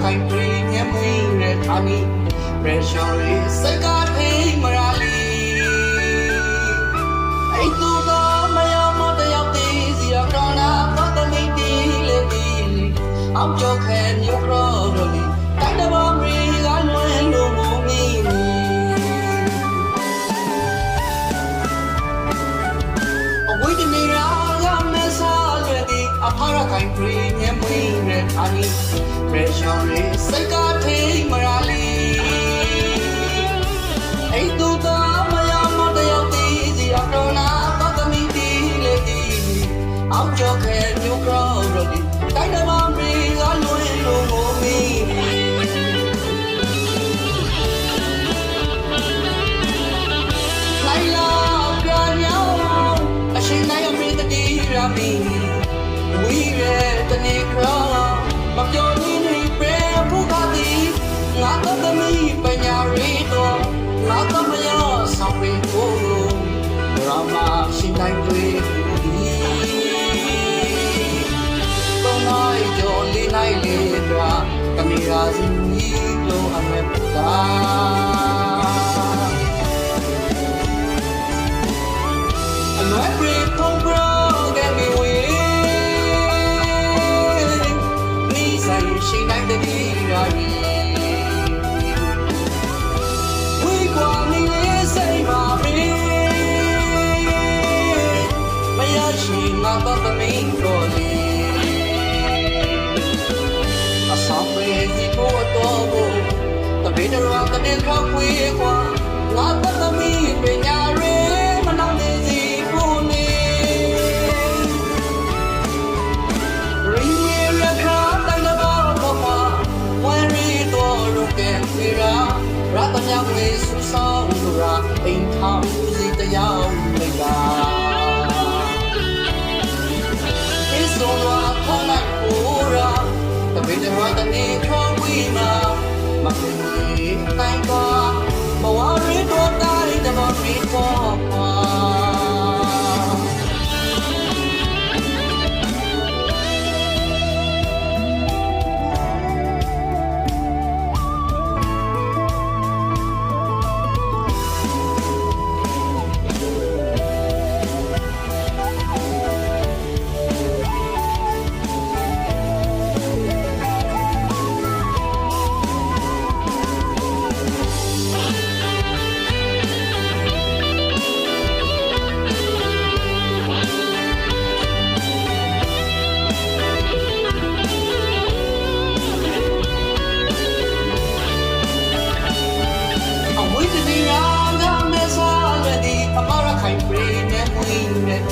ခိုင်ပြည်မြမွေးရခါမီ pressure is စကားထိမရလီအဲ့သူကမယမတယောက်သေးစီရကောင်းနာပတ်သမီတီလေတီအောက်ကျော်ခဲမြို့ရော်ရလီတိုက်တဘာမီက ရခါမီ pressure is စကားထိမရလီအိတ်တူတာမယမတယောက်တည်စီအပရောနာပတ်သမီတီလေတီအောက်ကျော်ခဲမြို့ကောရဒီတိုင်းတမမီကလွင်လို့မမီလိုက်လာပြညောင်းအရှင်နိုင်အမေတတိရမီဝီရဲတနေခရာ ငါတော့သမီးပညာရီတော့ငါတော့မရောဆောင်ပြီးကိုရမရှင်နိုင်တွေ့ဒီတော့နိုင်ကြောလေးနိုင်လေးကကမီရာစီလို့အမေပ ငါတော့သမီးကိုလေအဆောင်ပြေစီဖို့တော့ဘူးတပေတော်ကနေခောက်ခွေးကွာငါတော့သမီးပညာရဲမနှောင်းနေစီဖို့နေရီရခါတိုင်းတော့ဘောမဝယ်ရီတော့ရုကဲဖီရာရတမြောက်လေးဆူဆောင်လူရာအိမ်ထောင်စီတရားမိလာဒီ တပိတရတ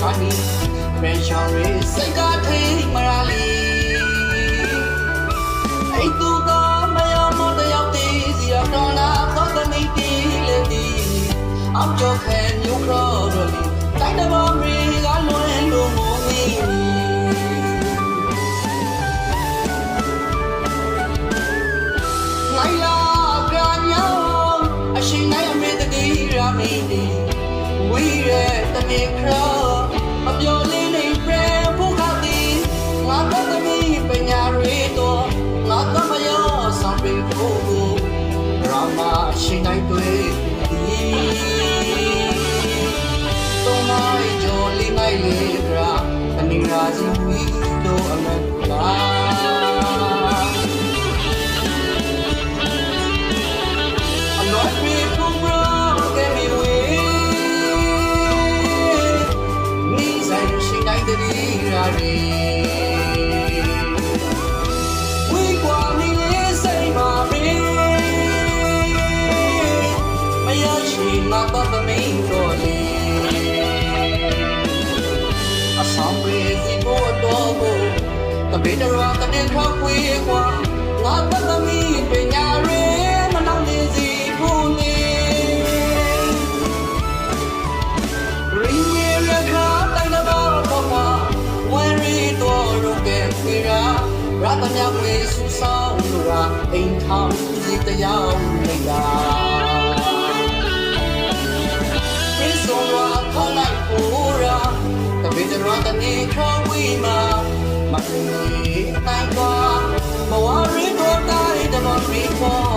နဲ့ခါနီပန်ချောင်းရေးစိတ်ကထိမရလီအိတ်သူကမယမတယောက်တည်စီရတော်နာသောသမီးတီလေတီအောက်ကျော်ခဲမြို့ခေါ်ရလီတိုင်းတဘောမီကလွင်လို့မမီလိုက်လာပြညောင်းအရှင်နိုင်အမေတတိရာမီဒီဝီရဲတနေခရအ ပြောလေးနေပြဖို့ခတိငါတော့သမီးပညာရီတော့ငါတော့မရောဆောင်ပြီးဖို့ရမအရှင်နိုင်တွေ့ဒီတော့နိုင်ကြောလေးနိုင်လေးကတနေရာစီဝီ ရှိငါတော့သမီးတော်လေအဆောင်ပြေစီဖို့တော့ကိုတပေတော်ကနေခောက်ခွေးကွာငါတော့သမီးပညာရဲမနှောင်းနေစီဖို့နေရီရရခါတိုင်းတော့ဘောမဝယ်ရီတော့ရုကဲဖီရာရတမြောက်လေးဆူဆောင်လူရာအိမ်ထောင်စီတရားမိလာ before.